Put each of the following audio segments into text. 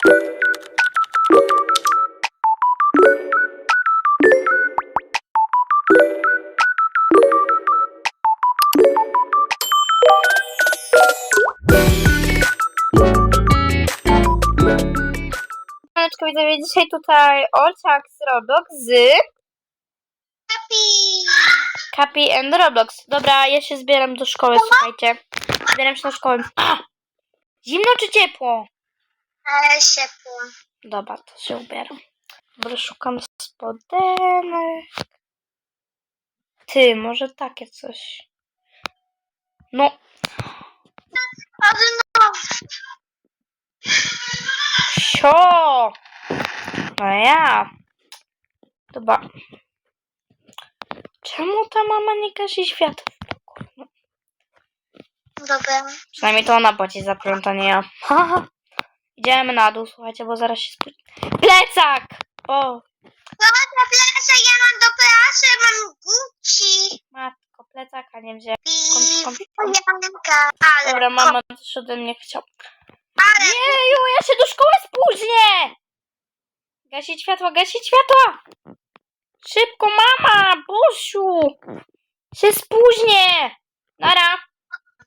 Siemaneczko, widzowie, dzisiaj tutaj Olciak z Roblox z Happy! Kapi and Roblox. Dobra, ja się zbieram do szkoły, słuchajcie. Zbieram się do szkoły. A! Zimno czy ciepło? Ale ciepło. Dobra, to się ubieram. Dobra, szukam spodenek. Ty, może takie coś. No, Ale no, sio! No ja. Dobra. Czemu ta mama nie gasi światła w pokoju? Dobra. przynajmniej to ona płaci za prąd, a nie ja. Idziemy na dół, słuchajcie, bo zaraz się spóźni. Plecak! O, No do plaży, ja mam do plaży, mam Gucci. matko, plecaka nie wzięłam. Kom- Janka. Ale, Dobra, mama też ode mnie chciał. ale Jeju, ja się do szkoły spóźnię! Gasić światło, gasić światła! Szybko, mama! Busiu! Się spóźnię! Nara!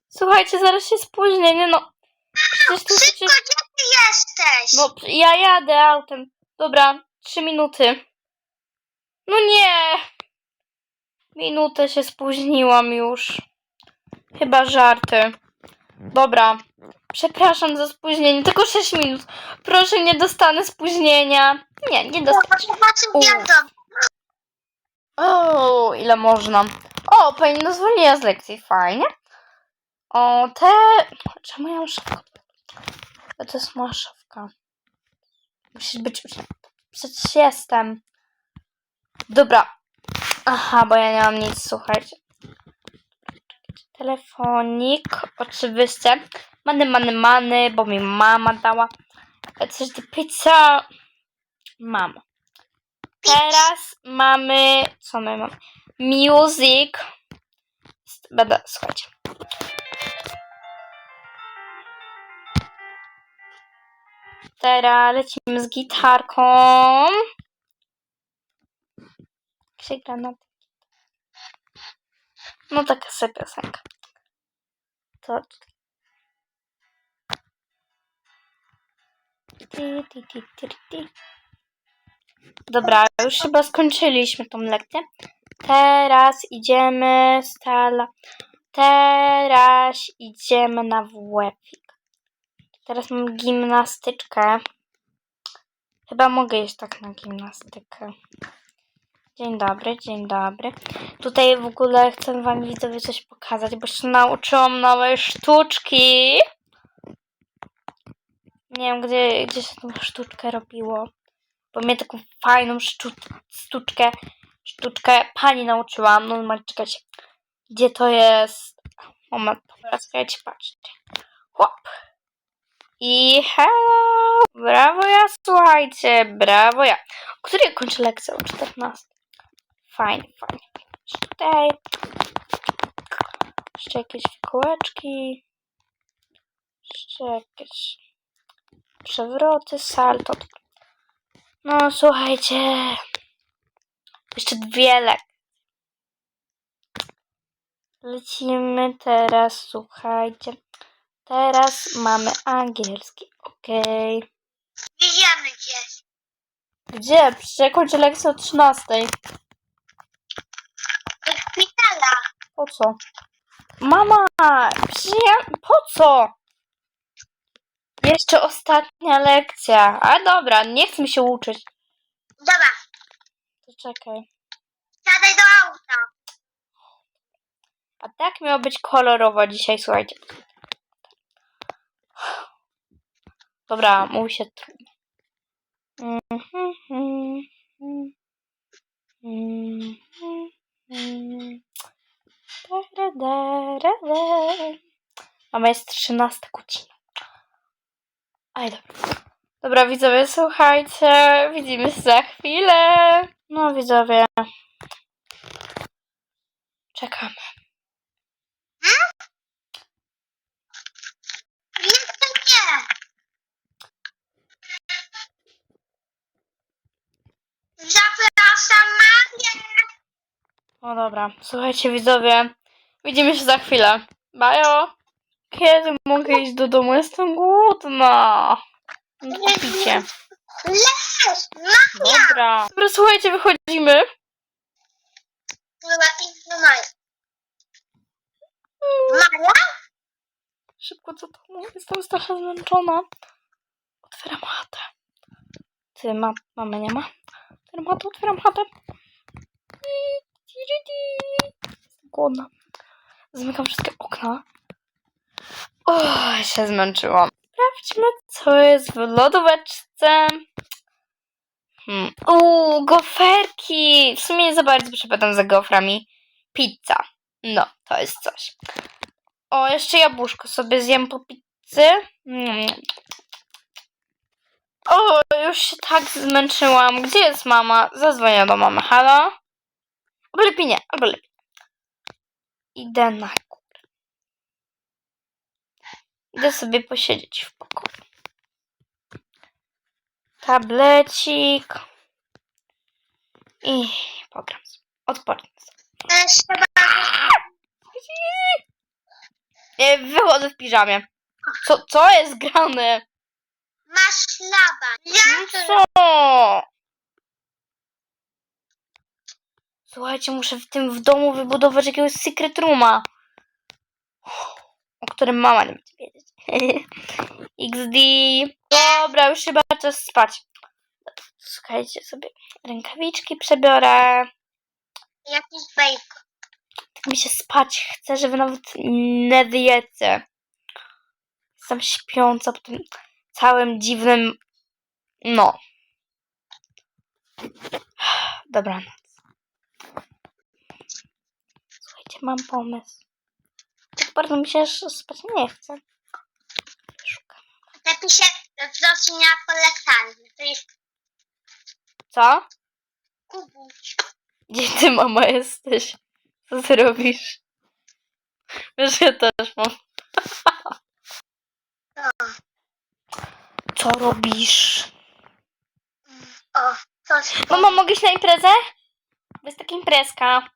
Słuchajcie, zaraz się spóźnię, nie no. Przecież szybko, przecież... gdzie ty jesteś? No, ja jadę autem. Dobra, trzy minuty. No nie! Minutę się spóźniłam już. Chyba żarty. Dobra. Przepraszam za spóźnienie. Tylko 6 minut. Proszę, nie dostanę spóźnienia. Nie, nie dostanę. Zobaczę U. gwiazdą. O, ile można. O, pani nas zwolniła z lekcji. Fajnie. O, te... Czemu ja mam szafkę? To jest moja szafka. Musisz być... Przecież jestem. Dobra. Aha, bo ja nie mam nic, słuchajcie. Telefonik, oczywiście. Many, many, many, bo mi mama dała. Coś do pizza. Mam. Teraz mamy. Co my mamy? Music. Będę, słuchajcie. Teraz lecimy z gitarką. Jak się gra na No taka sobie piosenka. To. Dobra, już chyba skończyliśmy tą lekcję. Teraz idziemy stala. Teraz idziemy na WF-ik. Teraz mam gimnastyczkę. Chyba mogę iść tak na gimnastykę. Dzień dobry, dzień dobry. Tutaj w ogóle chcę wam widzowie coś pokazać, bo się nauczyłam nowej sztuczki. Nie wiem, gdzie, gdzie się tą sztuczkę robiło. Bo mnie taką fajną sztu, sztuczkę, sztuczkę pani nauczyła. No, moment, czekajcie. Gdzie to jest? Moment, teraz czekajcie, patrzcie. Hop. I hello! Brawo ja, słuchajcie, brawo ja. O której kończę lekcję? O 14. Fajnie, fajnie. Tutaj. Jeszcze jakieś kółeczki. Jeszcze jakieś przewroty, salto. No, słuchajcie. Jeszcze dwie lekcje. Lecimy teraz, słuchajcie. Teraz mamy angielski. Okej. Gdzieś. Gdzie? Przecież ja kończę lekcję o 13. Do szpitala. Po co? Mama! Przecież ja... Po co? Jeszcze ostatnia lekcja. A dobra, nie chcę mi się uczyć. Dobra, To czekaj. siadaj do auta. A tak miało być kolorowo dzisiaj, słuchajcie. Dobra, mówi się trudno. Mama jest 13 godzina. Aj, dobra. Dobra, widzowie, słuchajcie. Widzimy się za chwilę. No, widzowie. Czekamy. Jeszcze nie. Zapraszam Marię. No dobra, słuchajcie widzowie, widzimy się za chwilę. Bajo! Kiedy mogę iść do domu? Jestem głodna. No Kupicie. Leż, Dobra. Dobra, słuchajcie, wychodzimy. Była piękna Maria. Maria? Szybko co to mówię? Jestem strasznie zmęczona. Otwieram chatę. Ty, ma, mamy nie ma? Otwieram chatę, otwieram chatę. Jestem głodna. Zamykam wszystkie okna. O, się zmęczyłam. Sprawdźmy, co jest w lodóweczce. Hmm. Uuu, goferki. W sumie nie za bardzo przepadam za goframi. Pizza. No, to jest coś. O, jeszcze jabłuszko sobie zjem po pizzy. Mm. O, już się tak zmęczyłam. Gdzie jest mama? Zadzwonię do mamy. Halo? Albo lepiej nie, albo lepiej. Idę na górę. Idę sobie posiedzieć w pokoju. Tablecik. I chyba Nie, wychodzę w piżamie. Co, co jest grane? To Co? Słuchajcie, muszę w tym w domu wybudować jakiegoś secret rooma. O którym mama nie będzie wiedzieć. XD. Dobra, już chyba czas spać. Słuchajcie sobie. Rękawiczki przebiorę. jakiś bejk. Tak mi się spać chce, że wy nawet nie wiecie. Jestem śpiąca po tym całym dziwnym... No. Dobranoc. Słuchajcie, mam pomysł. Tak bardzo mi się spać nie chce. Szukam. Się wzrośnie na kolektarny. To jest Co? kubuś. Gdzie ty, mama, jesteś? Co ty robisz? Wiesz, ja też mam. Co robisz? o coś. Mama, mogę iść na imprezę? To jest taka imprezka.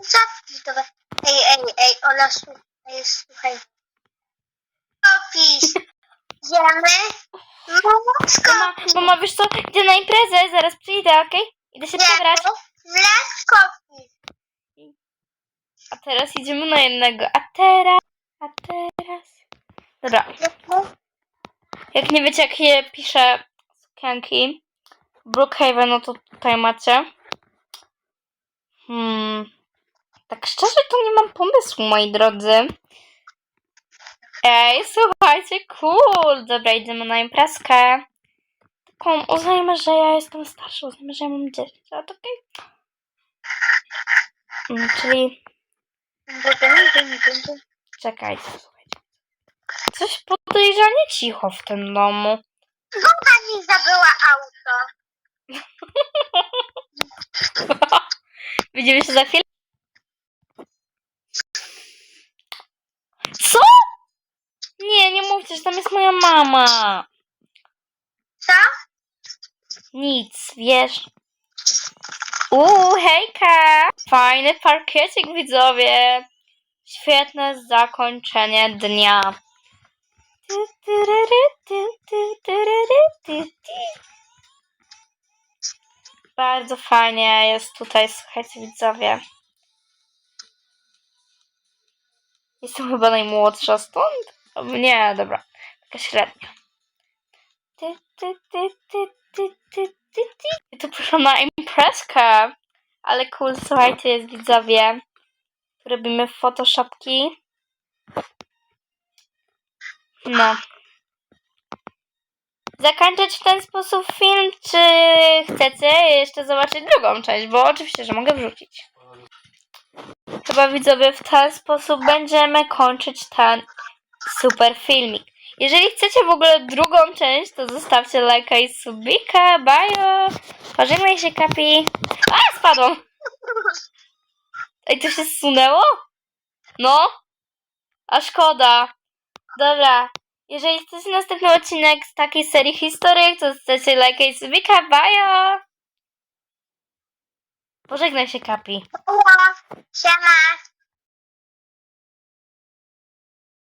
Zawsze to Ej, ej, ej, Ola, słuchaj, ej, słuchaj. Opis. Idziemy. Mama, Młotko. mama, wiesz co? Idę na imprezę, zaraz przyjdę, okej? Idę się przebrać. Mleczko. A teraz idziemy na jednego. A teraz... A teraz... Dobra, jak nie wiecie, jak je piszę sukienki Brookhaven, no to tutaj macie. Hmm... Tak szczerze to nie mam pomysłu, moi drodzy. Ej, słuchajcie, cool! Dobra, idziemy na imprezkę. Taką, uznajmy, że ja jestem starsza, uznajmy, że ja mam 10 lat, okej? Mm, czyli... Czekajcie. Coś podejrzanie cicho w tym domu. Pani zabyła auto. Widzimy się za chwilę. Co? Nie, nie mówcie, że tam jest moja mama. Co? Nic, wiesz. Uuu, hejka! Fajny parkiecik, widzowie. Świetne zakończenie dnia. Bardzo fajnie jest tutaj, słuchajcie, widzowie. Jestem chyba najmłodsza stąd? Nie, dobra. Taka średnia. I tu proszę na imprezkę. Ale cool, słuchajcie, jest widzowie. Robimy photoshopki. No. Zakończyć w ten sposób film, czy chcecie jeszcze zobaczyć drugą część? Bo oczywiście, że mogę wrzucić. Chyba widzowie w ten sposób będziemy kończyć ten super filmik. Jeżeli chcecie w ogóle drugą część, to zostawcie lajka i subika. Bajo! Pożegnaj się, Kapi. A, spadłam. Ej, to się zsunęło? No. A szkoda. Dobra. Jeżeli chcecie następny odcinek z takiej serii historyjek, to zostawcie lajka i subika. Bajo! Pożegnaj się, Kapi. Ło, siema.